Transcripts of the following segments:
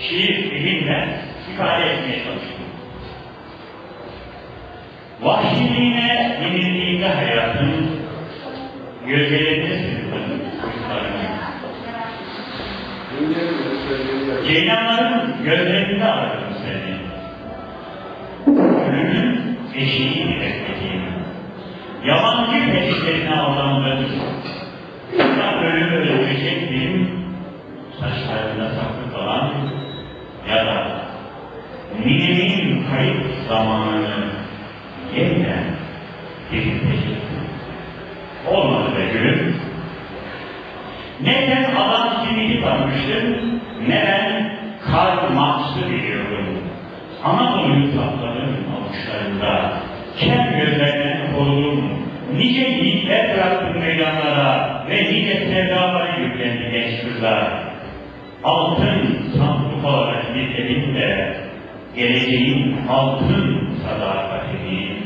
şiir dilimle ifade etmeye çalıştım. Vahşiliğine yenildiğinde hayatın sığındım çocuklarımın. Ceylanların gözlerinde aradım seni. Ölümün eşiğini beklediğim. Yabancı peşlerine aldandım. Ya ölümü öldürecektim, saçlarında Olmadı be gülüm. Ne sen adam simidi tanımıştın, ne ben Karl Marx'ı biliyordum. Anadolu'yu sakladım avuçlarında, kem gözlerden korudum. Nice yiğitler bıraktım meydanlara ve nice sevdaları yüklendi genç kızlar. Altın sandık olarak gizledim de, geleceğin altın sadakatini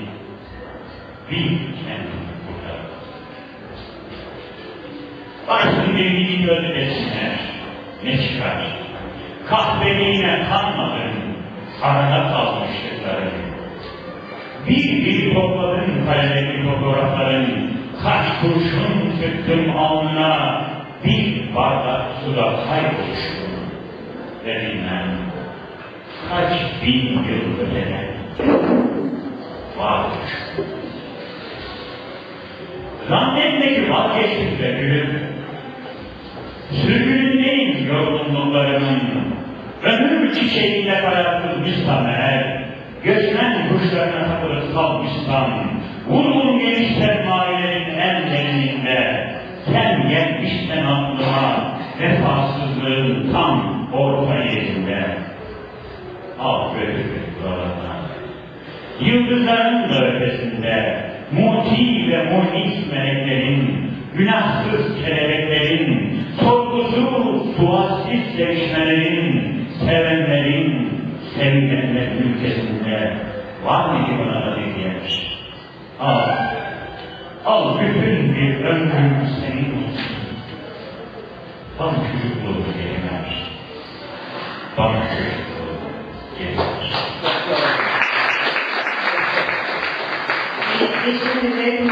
bir Varsın bildiğini gördü desinler. Ne çıkar? Kahveliğine kanmadın. Arada kalmışlıkların. Bir bir topladın kalemdeki fotoğrafların. Kaç kurşun sıktım alnına. Bir bardak suda kayboluşum. Ve bilmem kaç bin yıl öteden varmış. Zannetme ki vazgeçtik de gülüm. Sürgünündeyim yorgunluklarımın. Ömür çiçeğiyle karartılmışsam eğer, göçmen kuşlarına takılıp kalmışsam, vurgun geniş sermayelerin en derininde, sen gelmişsen aklıma, vefasızlığın tam orta yerinde. Götür buralardan. Yıldızların da ötesinde, muti ve munis meleklerin, günahsız kelebeklerin, sualsiz sevişmelerin, sevenlerin, sevilenler ülkesinde var mı ki buna da yer? Al, al bütün bir ömrüm senin olsun. Bana çocukluğu gelemez. Bana çocukluğu gelemez. Teşekkür ederim.